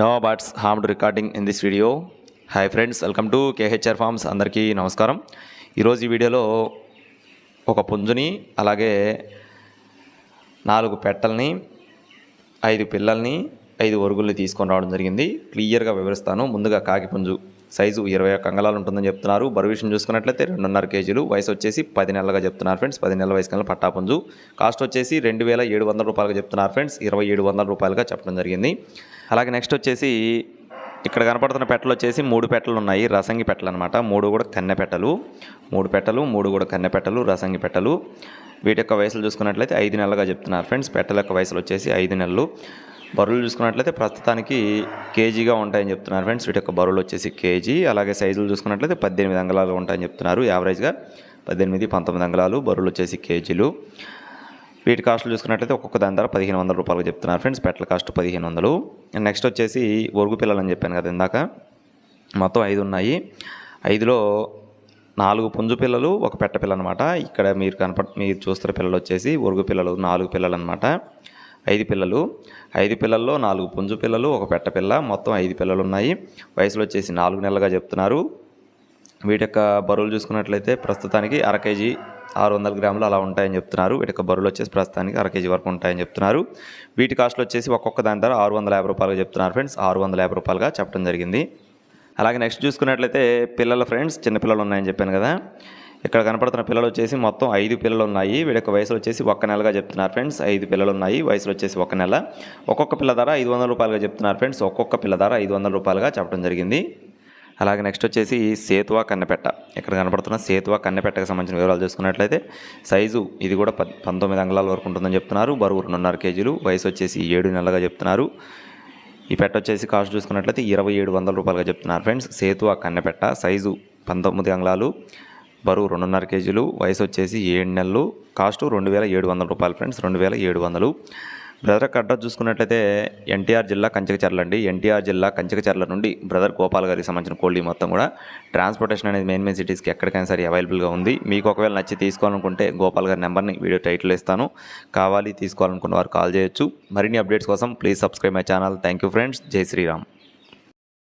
No birds harmed recording in this video hi friends welcome to KHR farms అందరికీ నమస్కారం. ఈరోజు ఈ వీడియోలో ఒక పుంజుని అలాగే నాలుగు పెట్టల్ని ఐదు పిల్లల్ని ఐదు ఒరుగుల్ని తీసుకొని రావడం జరిగింది. క్లియర్గా వివరిస్తాను. ముందుగా కాకి పుంజు. సైజు ఇరవై ఒక్క అంగళాలు ఉంటుందని చెప్తున్నారు. బరువు విషయం చూసుకున్నట్లయితే రెండున్నర కేజీలు. వయసు వచ్చేసి పది నెలలుగా చెప్తున్నారు ఫ్రెండ్స్. పది నెలల వయసు కన్నా పట్టాపుంజు. కాస్ట్ వచ్చేసి రెండు వేల ఏడు వందల రూపాయలుగా చెప్తున్నారు ఫ్రెండ్స్. ఇరవై ఏడు వందల రూపాయలుగా చెప్పడం జరిగింది. అలాగే నెక్స్ట్ వచ్చేసి ఇక్కడ కనపడుతున్న పెట్టలు వచ్చేసి మూడు పెట్టలు ఉన్నాయి. రసంగి పెట్టలు అనమాట మూడు కూడా కన్నె పెట్టలు. మూడు పెట్టలు మూడు కూడా కన్నె పెట్టలు రసంగి పెట్టలు. వీటి యొక్క వయసులు చూసుకున్నట్లయితే ఐదు నెలలుగా చెప్తున్నారు ఫ్రెండ్స్. పెట్టల యొక్క వయసులు వచ్చేసి ఐదు నెలలు. బరువులు చూసుకున్నట్లయితే ప్రస్తుతానికి కేజీగా ఉంటాయని చెప్తున్నారు ఫ్రెండ్స్. వీటి యొక్క బరువులు వచ్చేసి కేజీ అలాగే సైజులు చూసుకున్నట్లయితే పద్దెనిమిది అంగళాలు ఉంటాయని చెప్తున్నారు. యావరేజ్గా పద్దెనిమిది పంతొమ్మిది అంగళాలు బరువులు వచ్చేసి కేజీలు. వీటి కాస్ట్లు చూసుకున్నట్లయితే ఒక్కొక్క దాని ధర పదిహేను వందల రూపాయలు చెప్తున్నారు ఫ్రెండ్స్ పెట్టల కాస్ట్ పదిహేను వందలు. నెక్స్ట్ వచ్చేసి ఒరుగు పిల్లలు అని చెప్పాను కదా ఇందాక. మొత్తం ఐదు ఉన్నాయి. ఐదులో నాలుగు పుంజు పిల్లలు ఒక పెట్ట పిల్ల అనమాట ఇక్కడ మీరు కనపడ మీరు చూస్తున్న పిల్లలు వచ్చేసి ఒరుగు పిల్లలు నాలుగు పిల్లలు అనమాట ఐదు పిల్లలు. ఐదు పిల్లల్లో నాలుగు పుంజు పిల్లలు ఒక పెట్ట పిల్ల. మొత్తం ఐదు పిల్లలు ఉన్నాయి వయసులో వచ్చేసి నాలుగు నెలలుగా చెప్తున్నారు. వీటి యొక్క బరువులు చూసుకున్నట్లయితే ప్రస్తుతానికి అర కేజీ ఆరు వందల గ్రాములు అలా ఉంటాయని చెప్తున్నారు. వీటి యొక్క బరువులు వచ్చేసి ప్రస్తుతానికి అర కేజీ వరకు ఉంటాయని చెప్తున్నారు. వీటి కాస్ట్లు వచ్చేసి ఒక్కొక్క దాని ధర ఆరు వందల యాభై రూపాయలుగా చెప్తున్నారు ఫ్రెండ్స్. ఆరు వందల యాభై రూపాయలుగా చెప్పడం జరిగింది. అలాగే నెక్స్ట్ చూసుకున్నట్లయితే పిల్లల ఫ్రెండ్స్ చిన్న పిల్లలు ఉన్నాయని చెప్పాను కదా. ఇక్కడ కనపడుతున్న పిల్లలు వచ్చేసి మొత్తం ఐదు పిల్లలు ఉన్నాయి వీడి యొక్క వయసులు వచ్చేసి ఒక్క నెలగా చెప్తున్నారు ఫ్రెండ్స్. ఐదు పిల్లలు ఉన్నాయి వయసులు వచ్చేసి ఒక నెల. ఒక్కొక్క పిల్ల ధర ఐదు వందల రూపాయలుగా చెప్తున్నారు ఫ్రెండ్స్. ఒక్కొక్క పిల్ల ధర ఐదు వందల రూపాయలుగా చెప్పడం జరిగింది. అలాగే నెక్స్ట్ వచ్చేసి సేతువా కన్నెపెట్ట. ఇక్కడ కనపడుతున్న సేతువా కన్నెపెట్టకు సంబంధించిన వివరాలు చూసుకున్నట్లయితే సైజు ఇది కూడా పంతొమ్మిది అంగళాల వరకు ఉంటుందని చెప్తున్నారు. బరువు రెండున్నర కేజీలు. వయసు వచ్చేసి ఏడు నెలలుగా చెప్తున్నారు. ఈ పెట్ట వచ్చేసి కాస్ట్ చూసుకున్నట్లయితే ఇరవై ఏడు వందల రూపాయలుగా చెప్తున్నారు ఫ్రెండ్స్. సేతువా కన్నెపెట్ట. సైజు పంతొమ్మిది అంగళాలు. బరువు రెండున్నర కేజీలు వయసు వచ్చేసి ఏడు నెలలు కాస్ట్ రెండు వేల ఏడు వందల రూపాయలు ఫ్రెండ్స్ రెండు వేల ఏడు వందలు. బ్రదర్ అడ్రస్ చూసుకున్నట్లయితే ఎన్టీఆర్ జిల్లా కంచకచర్ల అండి. ఎన్టీఆర్ జిల్లా కంచకచర్ల నుండి బ్రదర్ గోపాల్ గారికి సంబంధించిన కోళ్ళి మొత్తం కూడా ట్రాన్స్పోర్టేషన్ అనేది మెయిన్ మెయిన్ సిటీస్కి ఎక్కడికైనా సరే అవైలబుల్గా ఉంది. మీకు ఒకవేళ నచ్చి తీసుకోవాలనుకుంటే గోపాల్ గారి నెంబర్ని వీడియో టైటిల్ ఇస్తాను కావాలి తీసుకోవాలనుకున్న వారు కాల్ చేయొచ్చు. మరిన్ని అప్డేట్స్ కోసం please subscribe my channel. Thank you friends. జై శ్రీరామ్.